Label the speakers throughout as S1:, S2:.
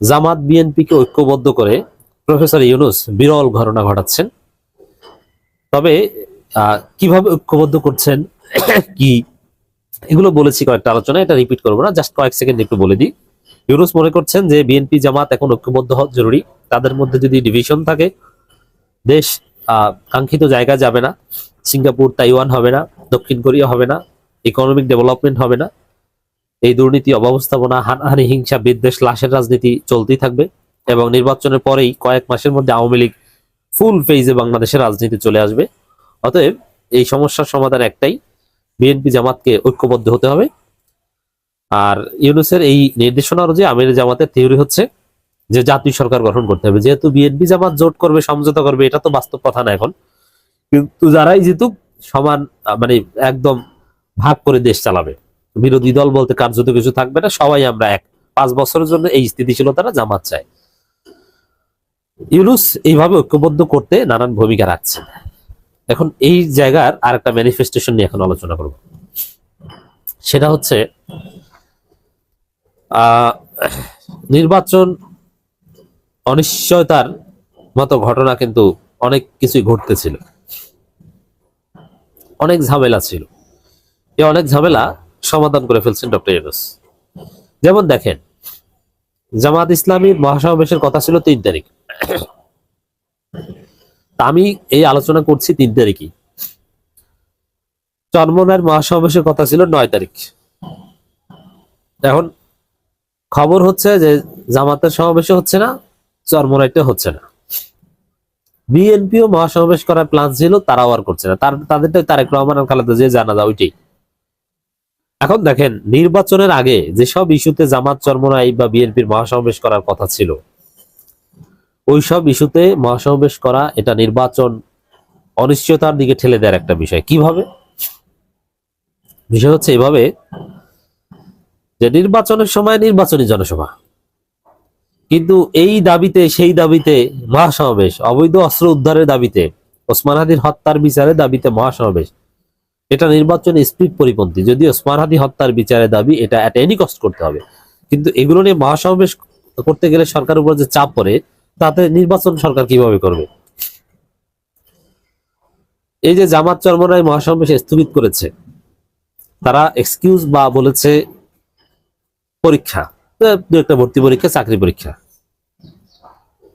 S1: জামাত বিএনপিকে ঐক্যবদ্ধ করে প্রফেসর ইউনুস বিরল ঘটনা ঘটাচ্ছেন। তবে কীভাবে ঐক্যবদ্ধ করছেন, কি, এগুলো বলেছি কয়েকটা আলোচনা এটা রিপিট করব না জাস্ট কয়েক সেকেন্ড একটু বলে দিই। ইউনুস মনে করছেন যে বিএনপি, জামাত এখন ঐক্যবদ্ধ হওয়া জরুরি। তাদের মধ্যে যদি ডিভিশন থাকে, দেশ কাঙ্ক্ষিত জায়গা যাবে না। সিঙ্গাপুর, তাইওয়ান হবে না, দক্ষিণ কোরিয়া হবে না ইকোনমিক ডেভেলপমেন্ট হবে না। এই দুর্নীতি, অব্যবস্থাপনা, হানাহানি, হিংসা, বিদ্বেষ, লাশের রাজনীতি চলতেই থাকবে এবং নির্বাচনের পরেই কয়েক মাসের মধ্যে আওয়ামী লীগ ফুল ফেজে বাংলাদেশের রাজনীতি চলে আসবে। অতএব এই সমস্যার সমাধান একটাই, বিএনপি জামাতকে ঐক্যবদ্ধ হতে হবে। আর ইউনুসের এই নির্দেশনা অনুযায়ী আমির জামাতের থিওরি হচ্ছে যে জাতীয় সরকার গঠন করতে হবে। যেহেতু বিএনপি জামাত জোট করবে, সমঝোতা করবে, এটা তো বাস্তব কথা না এখন। কিন্তু যারাই জিতুক, সমান মানে একদম ভাগ করে দেশ চালাবে। বিরোধী দল বলতে কার্যত কিছু থাকবে না, সবাই আমরা এক। পাঁচ বছরের জন্য এই স্থিতিশীলতাটা জামাত চায়। ইউনুস এইভাবে ঐক্যবদ্ধ করতে নানান ভূমিকা রাখছেন। এখন এই জায়গার আর একটা ম্যানিফেস্টেশন নিয়ে এখন আলোচনা করব। সেটা হচ্ছে নির্বাচন অনিশ্চয়তার মতো ঘটনা কিন্তু অনেক কিছুই ঘটতেছিল। অনেক ঝামেলা ছিল। এই অনেক ঝামেলা সমাধান করে ফেলছেন ডক্টর ইউনুস। যেমন দেখেন, জামাত ইসলামীর মহাসমাবেশের কথা ছিল তিন তারিখ। আমি এই আলোচনা করছি তিন তারিখই। চরমনার মহাসমাবেশের কথা ছিল নয় তারিখ। এখন খবর হচ্ছে যে জামাতের সমাবেশে হচ্ছে না চরমনাইতে হচ্ছে না। বিএনপিও মহাসমাবেশ করার প্ল্যান ছিল, তারাও আর করছে না। তার তাদেরটা তারেক রহমান খালেদা যে জানাজা, ওইটাই। এখন দেখেন, নির্বাচনের আগে যেসব ইস্যুতে জামাত চরমনাই বা বিএনপির মহাসমাবেশ করার কথা ছিল, ওইসব ইস্যুতে মহাসমাবেশ করা, এটা নির্বাচন অনিশ্চয়তার দিকে ঠেলে দেওয়ার একটা বিষয়। কীভাবে? বিষয় হচ্ছে এভাবে যে নির্বাচনের সময় নির্বাচনী জনসভা। কিন্তু এই দাবিতে, সেই দাবিতে মহাসমাবেশ, অবৈধ অস্ত্র উদ্ধারের দাবিতে, ওসমান হাদির হত্যার বিচারের দাবিতে মহাসমাবেশ। এটা নির্বাচন স্পিড পরিপন্থী। যদিও ওসমান হাদি হত্যার বিচারের দাবি এটা এট এনি কস্ট করতে হবে। কিন্তু এগুলো নিয়ে মহাসমাবেশ করতে গেলে সরকারের উপর যে চাপ পড়ে, তাতে নির্বাচন সরকার কীভাবে করবে? এই যে জামাত চরমনায় মহাসমাবেশ স্থগিত করেছে, তারা এক্সকিউজ বা বলেছে পরীক্ষা দু একটা ভর্তি পরীক্ষা, চাকরি পরীক্ষা।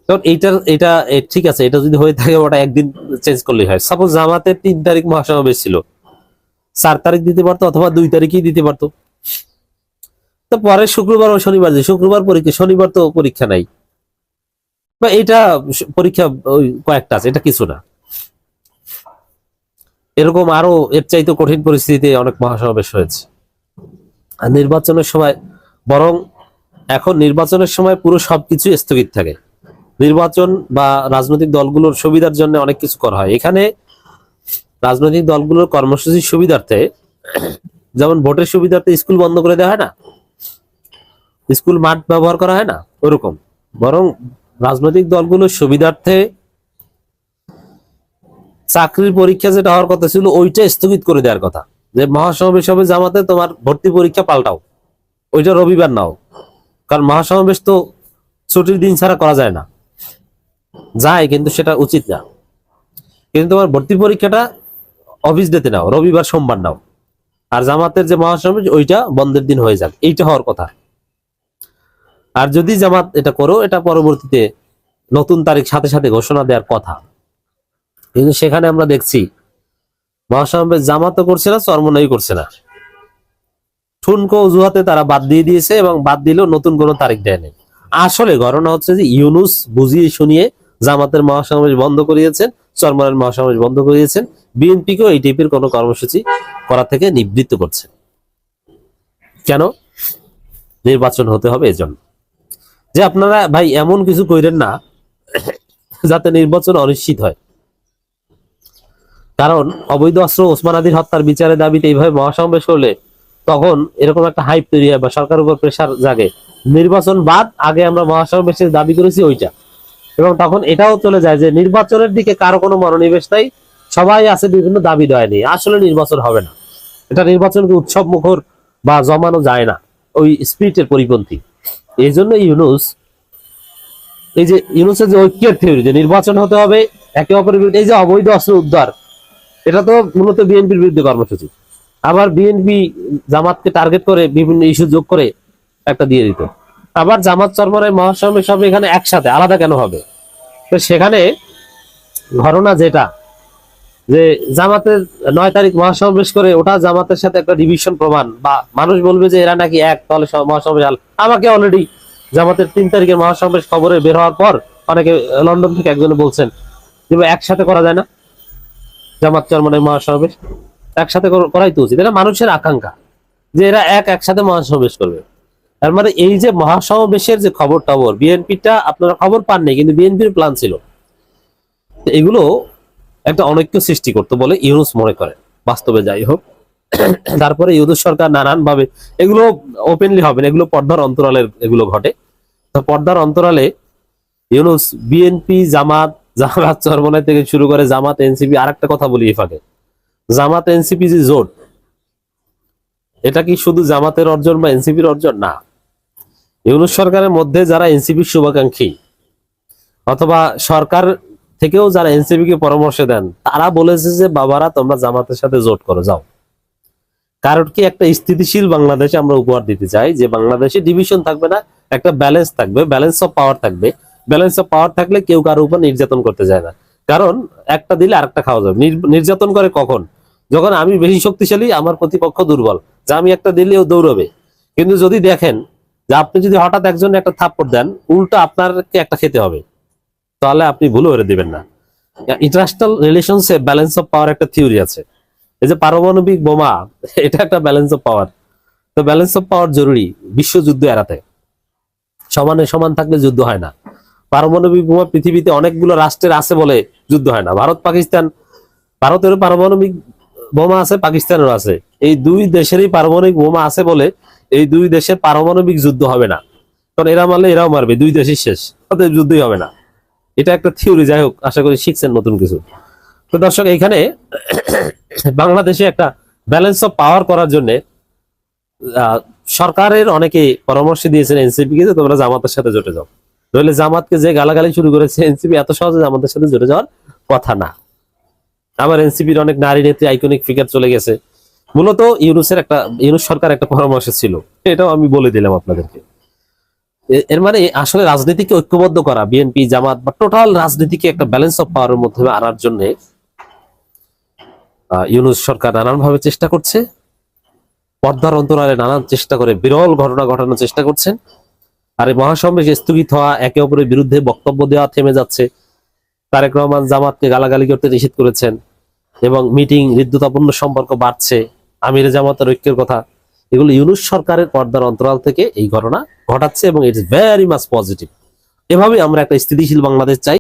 S1: কারণ এইটার, এটা ঠিক আছে, এটা যদি হয়ে থাকে ওটা একদিন চেঞ্জ করলেই হয়। সাপোজ জামাতের তিন তারিখ মহাসমাবেশ ছিল। চার তারিখ দিতে পারতো অথবা দুই তারিখই দিতে পারতো। তো পরে শুক্রবার ও শনিবার যে শুক্রবার পরীক্ষা, শনিবার তো পরীক্ষা নাই। বা এটা পরীক্ষা ওই কয়েকটা আছে, এটা কিছু না। এরকম আরও এর চাইতে কঠিন পরিস্থিতিতে অনেক মহাসমাবেশ হয়েছে। আর নির্বাচনের সময় বরং এখন নির্বাচনের সময় পুরো সবকিছু স্থগিত থাকে। নির্বাচন বা রাজনৈতিক দলগুলোর সুবিধার জন্য অনেক কিছু করা হয়। এখানে রাজনৈতিক দলগুলোর কর্মসূচির সুবিধার্থে, যেমন ভোটের সুবিধার্থে স্কুল বন্ধ করে দেওয়া হয় না, স্কুল মাঠ ব্যবহার করা হয় না, ওরকম। বরং রাজনৈতিক দলগুলোর সুবিধার্থে চাকরির পরীক্ষা যেটা হওয়ার কথা ছিল, ওইটা স্থগিত করে দেওয়ার কথা। যে মহাসমাবেশ হবে জামাতে, তোমার ভর্তি পরীক্ষা পাল্টাও। ওইটা রবিবার নাও। কারণ মহাসমাবেশ তো ছুটির দিন ছাড়া করা যায় না। যায়, কিন্তু সেটা উচিত না। কিন্তু তোমার ভর্তি পরীক্ষাটা অফিস ডেতে নাও, রবিবার সোমবার নাও। আর জামাতের যে মহাসমাবেশ, ওইটা বন্ধের দিন হয়ে যাক। এইটা হওয়ার কথা। আর যদি জামাত এটা করো, এটা পরবর্তীতে নতুন তারিখ সাথে সাথে ঘোষণা দেওয়ার কথা। কিন্তু সেখানে আমরা দেখছি, মহাসমাবেশ জামাতও করছে না, চর্মনাই করছে না। ঠুনকো অজুহাতে তারা বাদ দিয়ে দিয়েছে এবং বাদ দিলেও নতুন কোনো তারিখ দেয়নি আসলে ঘটনা হচ্ছে যে ইউনুস বুঝিয়ে শুনিয়ে জামাতের মহাসমাবেশ বন্ধ করিয়েছেন। চরমনের মহাসমাবেশ বন্ধ করিয়েছেন বিএনপিকেও এই টাইপের কোনো কর্মসূচি করা থেকে নিবৃত্ত করছে। কেন? নির্বাচন হতে হবে এজন্য। যে আপনারা ভাই এমন কিছু কইরেন না, যাতে নির্বাচন অনিশ্চিত হয়। কারণ অবৈধ অস্ত্র ওসমান আদির হত্যার বিচারের দাবিতে এইভাবে মহাসমাবেশ করলে তখন এরকম একটা হাইপ তৈরি হয় বা সরকারের উপর প্রেশার জাগে। নির্বাচন বাদ আগে আমরা মহাসমাবেশের দাবি করেছি ওইটা। এবং তখন এটাও চলে যায় যে নির্বাচনের দিকে কারও কোনো মনোনিবেশ নাই, সবাই আছে বিভিন্ন দাবি দেয় নিয়ে। আসলে নির্বাচন হবে না। এটা নির্বাচনকে উৎসব মুখর বা জমানো যায় না, ওই স্পিরিটের পরিপন্থী। এই জন্য ইউনুস, এই যে ইউনুসের যে ঐক্যের থিওরি যে নির্বাচন হতে হবে, একে অপরের বিরুদ্ধে, এই যে অবৈধ অস্ত্র উদ্ধার, এটা তো মূলত বিএনপির বিরুদ্ধে কর্মসূচি। আবার বিএনপি জামাতকে টার্গেট করে বিভিন্ন ইস্যু যোগ করে একটা দিয়ে দিত। আবার জামাত চরমরাই মহাসমাবেশ সব এখানে একসাথে, আলাদা কেন হবে? তো সেখানে ঘটনা যেটা, যে জামাতের নয় তারিখ মহাসমাবেশ করে ওটা জামাতের সাথে একটা ডিভিশন প্রমাণ, বা মানুষ বলবে যে এরা নাকি এক, তাহলে মহাসমাবেশ আমাকে অলরেডি জামাতের তিন তারিখের মহাসমাবেশ খবরে বের হওয়ার পর অনেকে লন্ডন থেকে একজনে বলছেন যে একসাথে করা যায় না জামাত চরমনের মহাসমাবেশ। একসাথে করাই তো উচিত। এটা মানুষের আকাঙ্ক্ষা যে এরা এক, একসাথে মহাসমাবেশ করবে। তার মানে এই যে মহাসমাবেশের যে খবর টবর, বিএনপিটা আপনারা খবর পাননি, কিন্তু বিএনপির প্ল্যান ছিল। এগুলো একটা অনৈক্য সৃষ্টি করতে বলে ইউনুস মনে করে বাস্তবে যাই হোক, তারপরে ইউনুস সরকার নানান ভাবে এগুলো ওপেনলি হবে না, এগুলো পর্দার অন্তরালের এগুলো ঘটে। তো পর্দার অন্তরালে ইউনুস বিএনপি, জামাত জামাত চরমনাই থেকে শুরু করে জামাত, এনসিপি আর একটা কথা বলি ফাঁকে। জামাত, এনসিপি যে জোট, এটা কি শুধু জামাতের অর্জন বা এনসিপির অর্জন? না। ইউনুস সরকারের মধ্যে যারা এনসিপির শুভাকাঙ্ক্ষী অথবা সরকার থেকেও যারা এনসিপি কে পরামর্শ দেন, তারা বলেছে যে, বাবারা, তোমরা জামাতের সাথে জোট করো, যাও। কারণ কি? একটা স্থিতিশীল বাংলাদেশে আমরা উপহার দিতে চাই যে, বাংলাদেশে ডিভিশন থাকবে না, একটা ব্যালেন্স থাকবে, ব্যালেন্স অফ পাওয়ার থাকবে। ব্যালেন্স অফ পাওয়ার থাকলে কেউ কারোর উপর নির্যাতন করতে যায় না। কারণ একটা দিলে আরেকটা খাওয়া যাবে। নির- নির্যাতন করে কখন? যখন আমি বেশি শক্তিশালী, আমার প্রতিপক্ষ দুর্বল। যে আমি একটা দিলেও দৌড়বে। কিন্তু যদি দেখেন যে আপনি যদি হঠাৎ একজন একটা থাপ্পড় দেন, উল্টো আপনারকে একটা খেতে হবে। তাহলে আপনি ভুল করে দিবেন না। ইন্টারন্যাশনাল রিলেশনসে ব্যালেন্স অফ পাওয়ার একটা থিওরি আছে। এই যে পারমাণবিক বোমা, এটা একটা ব্যালেন্স অফ পাওয়ার। তো ব্যালেন্স অফ পাওয়ার জরুরি বিশ্বযুদ্ধ এড়াতে। সমানে সমান থাকলে যুদ্ধ হয় না। পারমাণবিক বোমা পৃথিবীতে অনেকগুলো রাষ্ট্রের আছে বলে যুদ্ধ হয় না। ভারত, পাকিস্তান, ভারতেরও পারমাণবিক বোমা আছে, পাকিস্তানেরও আছে। এই দুই দেশেরই পারমাণবিক বোমা আছে বলে এই দুই দেশের পারমাণবিক যুদ্ধ হবে না। কারণ এরা মারলে এরাও মারবে, দুই দেশই শেষ। অতএব যুদ্ধই হবে না। এটা একটা থিওরি, যাই হোক, আশা করি শিখছেন নতুন কিছু। তো দর্শক এইখানে বাংলাদেশে একটা ব্যালেন্স অফ পাওয়ার করার জন্য সরকারের অনেকে পরামর্শ দিয়েছেন এনসিপি কে যে তোমরা জামাতের সাথে জোটে যাও। নইলে জামাতকে যে গালাগালি শুরু করেছে এনসিপি, এত সহজে জামাতের সাথে জোটে যাওয়ার কথা না। আবার এনসিপির অনেক নারী নেত্রী আইকনিক ফিগার চলে গেছে। মূলত ইউনুসের একটা, ইউনুস সরকার একটা পরামর্শ ছিল। এটাও আমি বলে দিলাম আপনাদেরকে। এর মানে আসলে রাজনীতিকে ঐক্যবদ্ধ করা, বিএনপি, জামাত বা টোটাল রাজনীতিকে একটা ব্যালেন্স অফ পাওয়ারের মধ্যে আনার জন্য ইউনুস সরকার নানান ভাবে চেষ্টা করছে। পর্দার অন্তরালে নানান চেষ্টা করে, বিরল ঘটনা ঘটানোর চেষ্টা করছেন। আর এই মহাসমাবেশ স্থগিত হওয়া, একে অপরের বিরুদ্ধে বক্তব্য দেওয়া থেমে যাচ্ছে। তারেক রহমান জামাতকে গালাগালি করতে নিষেধ করেছেন এবং মিটিং হৃদ্যতাপূর্ণ সম্পর্ক বাড়ছে। আমির জামাতের ঐক্যের কথা। এগুলো ইউনুস সরকারের পর্দার অন্তরাল থেকে এই ঘটনা ঘটাচ্ছে এবং ইটস ভেরি মাচ পজিটিভ এভাবে আমরা একটা স্থিতিশীল বাংলাদেশ চাই।